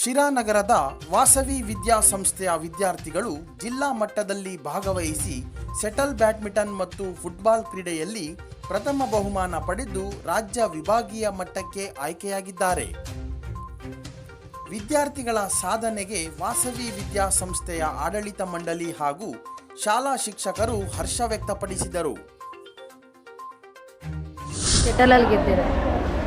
ಶಿರಾನಗರದ ವಾಸವಿ ವಿದ್ಯಾಸಂಸ್ಥೆಯ ವಿದ್ಯಾರ್ಥಿಗಳು ಜಿಲ್ಲಾ ಮಟ್ಟದಲ್ಲಿ ಭಾಗವಹಿಸಿ ಸೆಟಲ್ ಬ್ಯಾಡ್ಮಿಂಟನ್ ಮತ್ತು ಫುಟ್ಬಾಲ್ ಕ್ರೀಡೆಯಲ್ಲಿ ಪ್ರಥಮ ಬಹುಮಾನ ಪಡೆದು ರಾಜ್ಯ ವಿಭಾಗೀಯ ಮಟ್ಟಕ್ಕೆ ಆಯ್ಕೆಯಾಗಿದ್ದಾರೆ. ವಿದ್ಯಾರ್ಥಿಗಳ ಸಾಧನೆಗೆ ವಾಸವಿ ವಿದ್ಯಾಸಂಸ್ಥೆಯ ಆಡಳಿತ ಮಂಡಳಿ ಹಾಗೂ ಶಾಲಾ ಶಿಕ್ಷಕರು ಹರ್ಷ ವ್ಯಕ್ತಪಡಿಸಿದರು.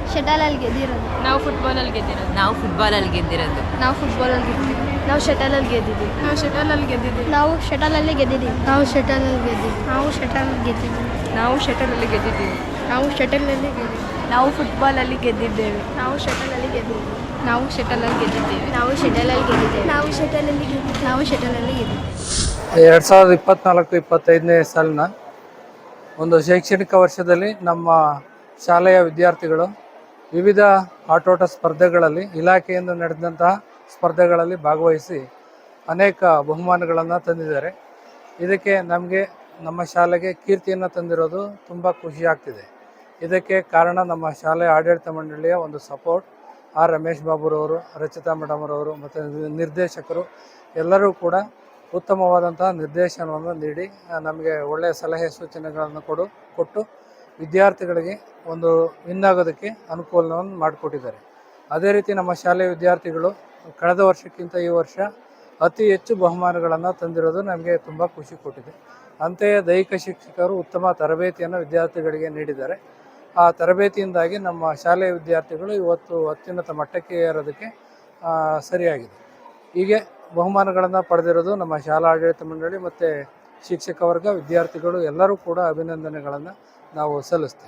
ಶಟಲಲ್ಲಿ ಅಲ್ಲಿ ಗೆದ್ದಿರೋದು ನಾವು ಫುಟ್ಬಾಲಲ್ಲಿ ಗೆದ್ದಿರೋದು ನಾವು ಫುಟ್ಬಾಲಲ್ಲಿ ಗೆದ್ದಿರೋದು ನಾವು ಫುಟ್ಬಾಲಲ್ಲಿ ಗೆದ್ದಿದ್ದೀವಿ ನಾವು ಶಟಲಲ್ಲಿ ಗೆದ್ದಿದ್ದೀವಿ ನಾವು ಶಟಲಲ್ಲಿ ಗೆದ್ದಿದ್ದೀವಿ ನಾವು ಶಟಲಲ್ಲೇ ಗೆದ್ದಿದ್ದೀವಿ ನಾವು ಶಟಲಲ್ಲಿ ಗೆದ್ದಿದ್ದೀವಿ ನಾವು ಶಟಲ್ ಗೆದ್ದಿದ್ದೀವಿ ನಾವು ಶಟಲಲ್ಲಿ ಗೆದ್ದಿದ್ದೀವಿ ನಾವು ಶಟಲಲ್ಲಿ ಗೆದ್ದಿದ್ದೀವಿ ನಾವು ಫುಟ್ಬಾಲಲ್ಲಿ ಗೆದ್ದಿದ್ದೇವೆ ನಾವು ಶಟಲಲ್ಲಿ ಗೆದ್ದಿದ್ದೀವಿ ನಾವು ಶಟಲಲ್ಲಿ ಗೆದ್ದಿದ್ದೇವೆ ನಾವು ಶಟಲಲ್ಲಿ ಗೆದ್ದಿದ್ದೇವೆ ನಾವು ಶಟಲಲ್ಲಿ ಗೆದ್ದಿದ್ದೀವಿ ನಾವು ಶಟಲಲ್ಲಿ ಗೆದ್ದಿದ್ದೀವಿ ಎರಡು ಸಾವಿರದ ಇಪ್ಪತ್ನಾಲ್ಕು ಇಪ್ಪತ್ತೈದನೇ ಸಾಲಿನ ಒಂದು ಶೈಕ್ಷಣಿಕ ವರ್ಷದಲ್ಲಿ ನಮ್ಮ ಶಾಲೆಯ ವಿದ್ಯಾರ್ಥಿಗಳು ವಿವಿಧ ಆಟೋಟ ಸ್ಪರ್ಧೆಗಳಲ್ಲಿ, ಇಲಾಖೆಯಿಂದ ನಡೆದಂತಹ ಸ್ಪರ್ಧೆಗಳಲ್ಲಿ ಭಾಗವಹಿಸಿ ಅನೇಕ ಬಹುಮಾನಗಳನ್ನು ತಂದಿದ್ದಾರೆ. ಇದಕ್ಕೆ ನಮಗೆ, ನಮ್ಮ ಶಾಲೆಗೆ ಕೀರ್ತಿಯನ್ನು ತಂದಿರೋದು ತುಂಬ ಖುಷಿಯಾಗ್ತಿದೆ ಇದಕ್ಕೆ ಕಾರಣ ನಮ್ಮ ಶಾಲೆ ಆಡಳಿತ ಮಂಡಳಿಯ ಒಂದು ಸಪೋರ್ಟ್. ಆರ್ ರಮೇಶ್ ಬಾಬುರವರು, ರಚಿತಾ ಮೇಡಮ್ರವರು ಮತ್ತು ನಿರ್ದೇಶಕರು ಎಲ್ಲರೂ ಕೂಡ ಉತ್ತಮವಾದಂತಹ ನಿರ್ದೇಶನವನ್ನು ನೀಡಿ ನಮಗೆ ಒಳ್ಳೆಯ ಸಲಹೆ ಸೂಚನೆಗಳನ್ನು ಕೊಡು, ಕೊಟ್ಟು ವಿದ್ಯಾರ್ಥಿಗಳಿಗೆ ಒಂದು ವಿನ್ ಆಗೋದಕ್ಕೆ ಅನುಕೂಲವನ್ನು ಮಾಡಿಕೊಟ್ಟಿದ್ದಾರೆ. ಅದೇ ರೀತಿ ನಮ್ಮ ಶಾಲೆಯ ವಿದ್ಯಾರ್ಥಿಗಳು ಕಳೆದ ವರ್ಷಕ್ಕಿಂತ ಈ ವರ್ಷ ಅತಿ ಹೆಚ್ಚು ಬಹುಮಾನಗಳನ್ನು ತಂದಿರೋದು ನಮಗೆ ತುಂಬ ಖುಷಿ ಕೊಟ್ಟಿದೆ. ಅಂತೆಯೇ ದೈಹಿಕ ಶಿಕ್ಷಕರು ಉತ್ತಮ ತರಬೇತಿಯನ್ನು ವಿದ್ಯಾರ್ಥಿಗಳಿಗೆ ನೀಡಿದ್ದಾರೆ. ಆ ತರಬೇತಿಯಿಂದಾಗಿ ನಮ್ಮ ಶಾಲೆಯ ವಿದ್ಯಾರ್ಥಿಗಳು ಇವತ್ತು ಅತ್ಯುನ್ನತ ಮಟ್ಟಕ್ಕೆ ಏರೋದಕ್ಕೆ ಸರಿಯಾಗಿದೆ. ಹೀಗೆ ಬಹುಮಾನಗಳನ್ನು ಪಡೆದಿರೋದು ನಮ್ಮ ಶಾಲಾ ಆಡಳಿತ ಮಂಡಳಿ ಮತ್ತು ಶಿಕ್ಷಕ ವರ್ಗ, ವಿದ್ಯಾರ್ಥಿಗಳು ಎಲ್ಲರೂ ಕೂಡ ಅಭಿನಂದನೆಗಳನ್ನು ನಾವು ಸಲ್ಲಿಸ್ತೀವಿ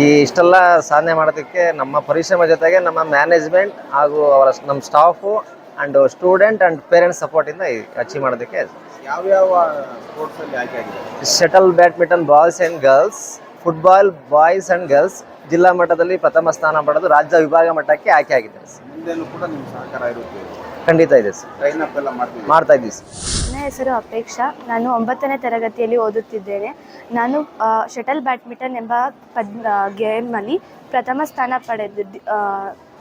ಈ ಇಷ್ಟೆಲ್ಲ ಸಾಧನೆ ಮಾಡೋದಕ್ಕೆ ನಮ್ಮ ಪರಿಶ್ರಮ ಜೊತೆಗೆ ನಮ್ಮ ಮ್ಯಾನೇಜ್ಮೆಂಟ್ ಹಾಗೂ ಅವರ ನಮ್ಮ staff and student and parents ಸಪೋರ್ಟಿಂದ achieve ಮಾಡೋದಕ್ಕೆ ಯಾವ್ಯಾವ ಸ್ಪೋರ್ಟ್ಸಲ್ಲಿ ಆಯ್ಕೆ ಆಗಿದೆ? Shuttle badminton boys and girls football boys and girls ಜಿಲ್ಲಾ ಮಟ್ಟದಲ್ಲಿ ಪ್ರಥಮ ಸ್ಥಾನ ಪಡೆದು ರಾಜ್ಯ ವಿಭಾಗ ಮಟ್ಟಕ್ಕೆ ಆಯ್ಕೆ ಆಗಿದ್ದಾರೆ ಮುಂದೆನೂ ಕೂಡ ನಿಮ್ಮ ಸಹಕಾರ ಇರುತ್ತೆ. ಖಂಡಿತ ಇದೆ ಸರ್. ಟ್ರೈನ್ ಅಪ್ ಎಲ್ಲ ಮಾಡ್ತೀವಿ ಮಾಡ್ತಾ ಇದ್ದೀವಿ ಸರ್. ನನ್ನ ಹೆಸರು ಅಪೇಕ್ಷಾ. ನಾನು ಒಂಬತ್ತನೇ ತರಗತಿಯಲ್ಲಿ ಓದುತ್ತಿದ್ದೇನೆ. ನಾನು ಆ, ಶಟಲ್ ಬ್ಯಾಡ್ಮಿಂಟನ್ ಎಂಬ ಪದ್ ಗೇಮಲ್ಲಿ ಪ್ರಥಮ ಸ್ಥಾನ ಪಡೆದು ಆ,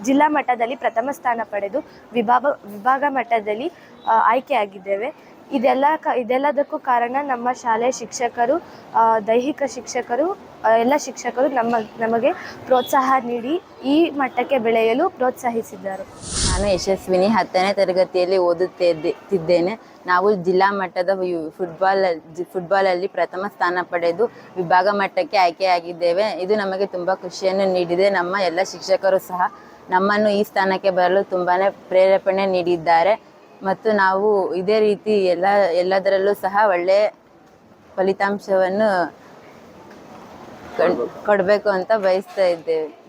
ಜಿಲ್ಲಾ ಮಟ್ಟದಲ್ಲಿ ಪ್ರಥಮ ಸ್ಥಾನ ಪಡೆದು ವಿಭಾಗ ವಿಭಾಗ ಮಟ್ಟದಲ್ಲಿ ಆ, ಆಯ್ಕೆಯಾಗಿದ್ದೇವೆ ಇದೆಲ್ಲ ಕ ಇದೆಲ್ಲದಕ್ಕೂ ಕಾರಣ ನಮ್ಮ ಶಾಲೆಯ ಶಿಕ್ಷಕರು ಆ, ದೈಹಿಕ ಶಿಕ್ಷಕರು ಆ, ಎಲ್ಲ ಶಿಕ್ಷಕರು ನಮ್ಮ ನಮಗೆ ಪ್ರೋತ್ಸಾಹ ನೀಡಿ ಈ ಮಟ್ಟಕ್ಕೆ ಬೆಳೆಯಲು ಪ್ರೋತ್ಸಾಹಿಸಿದ್ದರು ನಾನು ಯಶಸ್ವಿನಿ ಹತ್ತನೇ ತರಗತಿಯಲ್ಲಿ ಓದುತ್ತಿದ್ದೇನೆ ನಾವು ಜಿಲ್ಲಾ ಮಟ್ಟದ ಫುಟ್ಬಾಲ್ ಫುಟ್ಬಾಲಲ್ಲಿ ಪ್ರಥಮ ಸ್ಥಾನ ಪಡೆದು ವಿಭಾಗ ಮಟ್ಟಕ್ಕೆ ಆಯ್ಕೆಯಾಗಿದ್ದೇವೆ. ಇದು ನಮಗೆ ತುಂಬ ಖುಷಿಯನ್ನು ನೀಡಿದೆ. ನಮ್ಮ ಎಲ್ಲ ಶಿಕ್ಷಕರು ಸಹ ನಮ್ಮನ್ನು ಈ ಸ್ಥಾನಕ್ಕೆ ಬರಲು ತುಂಬಾ ಪ್ರೇರೇಪಣೆ ನೀಡಿದ್ದಾರೆ. ಮತ್ತು ನಾವು ಇದೇ ರೀತಿ ಎಲ್ಲ, ಎಲ್ಲದರಲ್ಲೂ ಸಹ ಒಳ್ಳೆಯ ಫಲಿತಾಂಶವನ್ನು ಕೊಡಬೇಕು ಅಂತ ಬಯಸ್ತಾ ಇದ್ದೇವೆ.